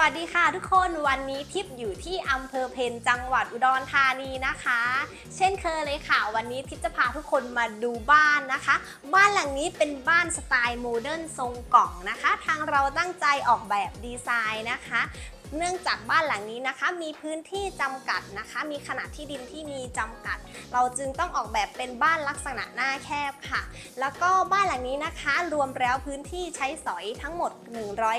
วัสดีค่ะทุกคนวันนี้ทิพย์อยู่ที่อำเภอเพนจังหวัดอุดรธานีนะคะ เช่นเคยเลยค่ะ วันนี้ทิพย์จะพาทุกคนมาดูบ้านนะคะ บ้านหลังนี้เป็นบ้านสไตล์โมเดิร์นทรงกล่องนะคะ ทางเราตั้งใจออกแบบดีไซน์นะคะ เนื่องจากบ้านหลังนี้นะคะ มีพื้นที่จำกัดนะคะ มีขนาดที่ดินที่มีจำกัด เราจึงต้องออกแบบเป็นบ้านลักษณะหน้าแคบค่ะ แล้วก็บ้านหลังนี้นะคะ รวมแล้วพื้นที่ใช้สอยทั้งหมด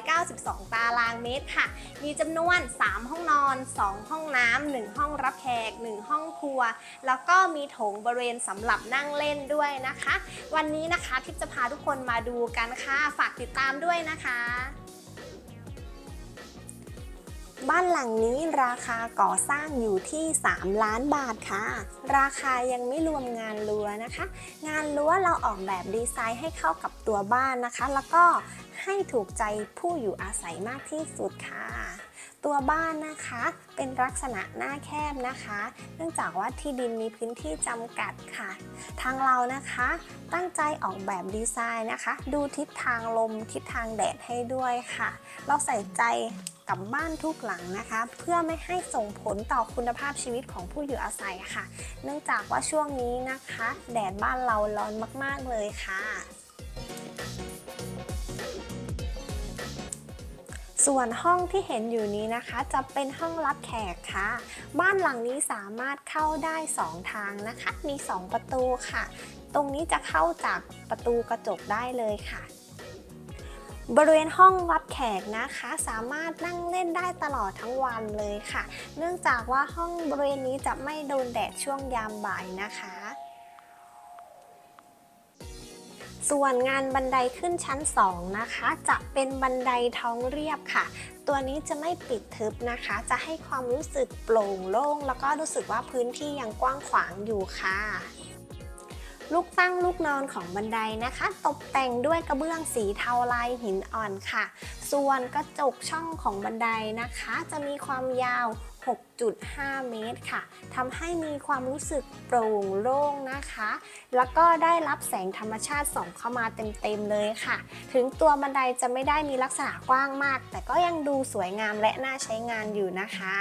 192 ตารางเมตรค่ะ มีจำนวน 3 ห้องนอน 2 ห้องน้ำ1ห้องรับแขก 1 ห้องครัว แล้วก็มีโถงบริเวณสำหรับนั่งเล่นด้วยนะคะ วันนี้นะคะทิพจะพาทุกคนมาดูกันค่ะ ฝากติดตามด้วยนะคะ บ้านหลังนี้ราคาก่อสร้างอยู่ที่ 3 ล้านบาทค่ะ ราคายังไม่รวมงานรั้วนะคะ งานรั้วเราออกแบบดีไซน์ให้เข้ากับตัวบ้านนะคะ แล้วก็ให้ถูกใจผู้อยู่อาศัยมากที่สุดค่ะ ตัวบ้านนะคะเป็นลักษณะหน้าแคบนะคะ เนื่องจากว่าที่ดินมีพื้นที่จำกัดค่ะ ทางเรานะคะตั้งใจออกแบบดีไซน์นะคะ ดูทิศทางลมทิศทางแดดให้ด้วยค่ะ เราใส่ใจ กับบ้านทุกหลังนะคะ เพื่อไม่ให้ส่งผลต่อคุณภาพชีวิตของผู้อยู่อาศัยค่ะ เนื่องจากว่าช่วงนี้นะคะ แดดบ้านเราร้อนมาก ๆ เลยค่ะส่วนห้องที่เห็นอยู่นี้นะคะ จะเป็นห้องรับแขกค่ะ บ้านหลังนี้สามารถเข้าได้ 2 ทางนะคะ มี 2 ประตูค่ะ ตรงนี้จะเข้าจากประตูกระจกได้เลยค่ะ บริเวณห้องรับแขกนะคะ สามารถนั่งเล่นได้ตลอดทั้งวันเลยค่ะ เนื่องจากว่าห้องบริเวณนี้จะไม่โดนแดดช่วงยามบ่ายนะคะ ส่วนงานบันไดขึ้นชั้น 2 นะคะ จะเป็นบันไดท้องเรียบค่ะ ตัวนี้จะไม่ปิดทึบนะคะ จะให้ความรู้สึกโปร่งโล่ง แล้วก็รู้สึกว่าพื้นที่ยังกว้างขวางอยู่ค่ะ ลูกตั้งลูกนอนของบันไดนะคะ ตกแต่งด้วยกระเบื้องสีเทาลายหินอ่อนค่ะ ส่วนกระจกช่องของบันไดนะคะ จะมีความยาว 6.5 เมตรค่ะทำให้มีความรู้สึกโปร่งโล่งนะคะ แล้วก็ได้รับแสงธรรมชาติส่องเข้ามาเต็มๆเลยค่ะ ถึงตัวบันไดจะไม่ได้มีลักษณะกว้างมาก แต่ก็ยังดูสวยงามและน่าใช้งานอยู่นะคะ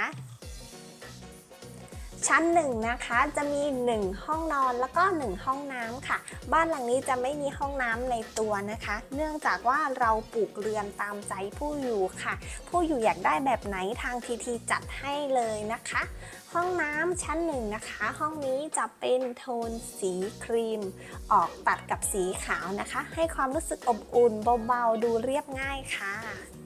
ชั้นหนึ่งนะคะจะมี 1 ห้องนอนแล้วก็ 1 ห้องน้ำค่ะ บ้านหลังนี้จะไม่มีห้องน้ำในตัวนะคะ เนื่องจากว่าเราปลูกเรือนตามใจผู้อยู่ค่ะ ผู้อยู่อยากได้แบบไหนทางทีทีจัดให้เลยนะคะ ห้องน้ำชั้นหนึ่งนะคะ ห้องนี้จะเป็นโทนสีครีม ออกตัดกับสีขาวนะคะ ให้ความรู้สึกอบอุ่นเบาๆดูเรียบง่ายค่ะ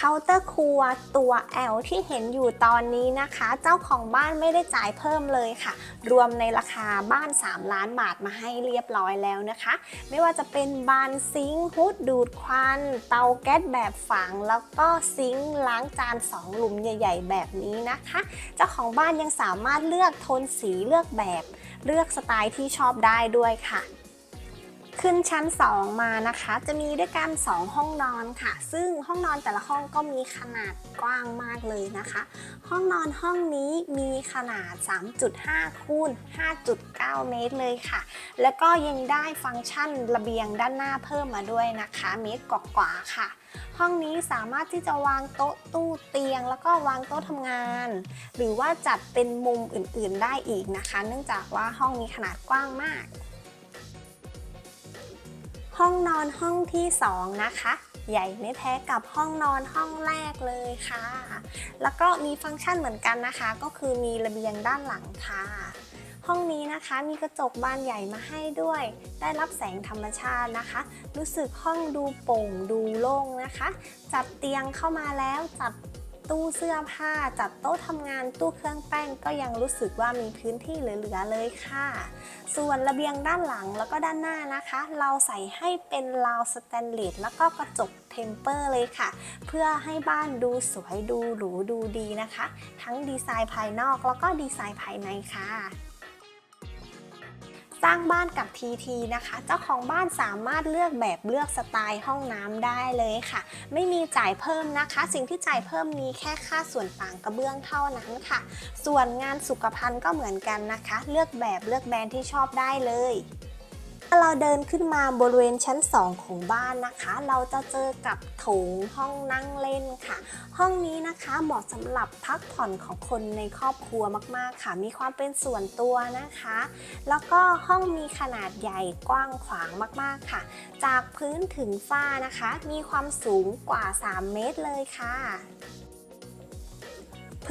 เคาน์เตอร์ครัวตัว L ที่เห็นอยู่ตอนนี้นะคะ เจ้าของบ้านไม่ได้จ่ายเพิ่มเลยค่ะ รวมในราคาบ้าน 3 ล้านบาทมาให้เรียบร้อยแล้วนะคะ ไม่ว่าจะเป็นบานซิงค์ฮุดดูดควัน เตาแก๊สแบบฝัง แล้วก็ซิงค์ล้างจาน 2 หลุมใหญ่ ๆ แบบนี้นะคะ เจ้าของบ้านยังสามารถเลือกโทนสีเลือกแบบ เลือกสไตล์ที่ชอบได้ด้วยค่ะ ขึ้นชั้น 2 มานะคะ จะมีด้วยกัน 2 ห้องนอนค่ะ ซึ่งห้องนอนแต่ละห้องก็มีขนาดกว้างมากเลยนะคะ ห้องนอนห้องนี้มีขนาด 3.5 คูณ 5.9 เมตรเลยค่ะ แล้วก็ยังได้ฟังก์ชันระเบียงด้านหน้าเพิ่มมาด้วยนะคะ เมตรกว่าๆค่ะ ห้องนี้สามารถที่จะวางโต๊ะตู้เตียง แล้วก็วางโต๊ะทำงาน หรือว่าจัดเป็นมุมอื่นๆได้อีกนะคะ เนื่องจากว่าห้องมีขนาดกว้างมาก ห้องนอนห้องที่ 2 นะคะ ใหญ่ไม่แพ้กับห้องนอนห้องแรกเลยค่ะ แล้วก็มีฟังก์ชันเหมือนกันนะคะ ก็คือมีระเบียงด้านหลังค่ะ ห้องนี้นะคะมีกระจกบานใหญ่มาให้ด้วย ได้รับแสงธรรมชาตินะคะ รู้สึกห้องดูโปร่งดูโล่งนะคะ จัดเตียงเข้ามาแล้วจัด ตู้เสื้อผ้า จัดโต๊ะทำงานตู้เครื่องแป้งก็ยังรู้สึกว่ามีพื้นที่เหลือๆเลยค่ะ ส่วนระเบียงด้านหลังแล้วก็ด้านหน้านะคะ เราใส่ให้เป็นราวสแตนเลสแล้วก็กระจกเทมเปอร์เลยค่ะ เพื่อให้บ้านดูสวยดูหรูดูดีนะคะ ทั้งดีไซน์ภายนอกแล้วก็ดีไซน์ภายในค่ะ สร้างบ้านกับ TT นะคะ เจ้าของบ้านสามารถเลือกแบบเลือกสไตล์ห้องน้ำได้เลยค่ะ ไม่มีจ่ายเพิ่มนะคะ สิ่งที่จ่ายเพิ่มมีแค่ค่าส่วนต่างกระเบื้องเท่านั้นค่ะ ส่วนงานสุขภัณฑ์ก็เหมือนกันนะคะ เลือกแบบเลือกแบรนด์ที่ชอบได้เลย เราเดินขึ้นมาบริเวณชั้น 2 ของบ้านนะคะ เราจะเจอกับโถงห้องนั่งเล่นค่ะ ห้องนี้นะคะเหมาะสำหรับพักผ่อนของคนในครอบครัวมากๆค่ะ มีความเป็นส่วนตัวนะคะ แล้วก็ห้องมีขนาดใหญ่กว้างขวางมากๆค่ะ จากพื้นถึงฝ้านะคะ มีความสูงกว่า 3 เมตรเลยค่ะ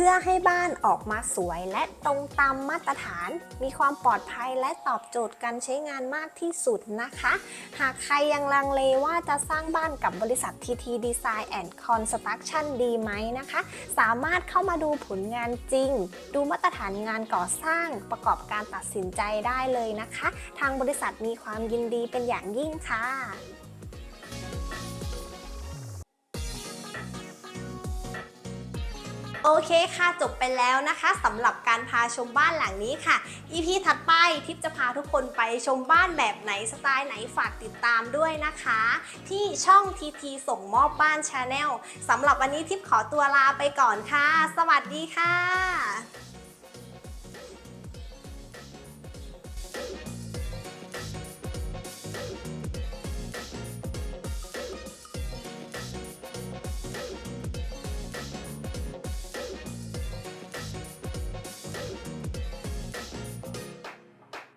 พื่อให้บ้านออกมาสวยและตรงตามมาตรฐาน มีความปลอดภัยและตอบโจทย์การใช้งานมากที่สุดนะคะ หากใครยังลังเลว่าจะสร้างบ้านกับบริษัท TT Design and Construction ดีไหมนะคะ สามารถเข้ามาดูผลงานจริง ดูมาตรฐานงานก่อสร้างประกอบการตัดสินใจได้เลยนะคะ ทางบริษัทมีความยินดีเป็นอย่างยิ่งค่ะ โอเคค่ะจบไปแล้วนะคะสำหรับการพาชมบ้านหลังนี้ค่ะ EP ถัดไปทิปจะพาทุกคนไปชมบ้านแบบไหนสไตล์ไหนฝากติดตามด้วยนะคะ ที่ช่อง TT ส่งมอบบ้านชาแนลสำหรับวันนี้ทิปขอตัวลาไปก่อนค่ะ สวัสดีค่ะ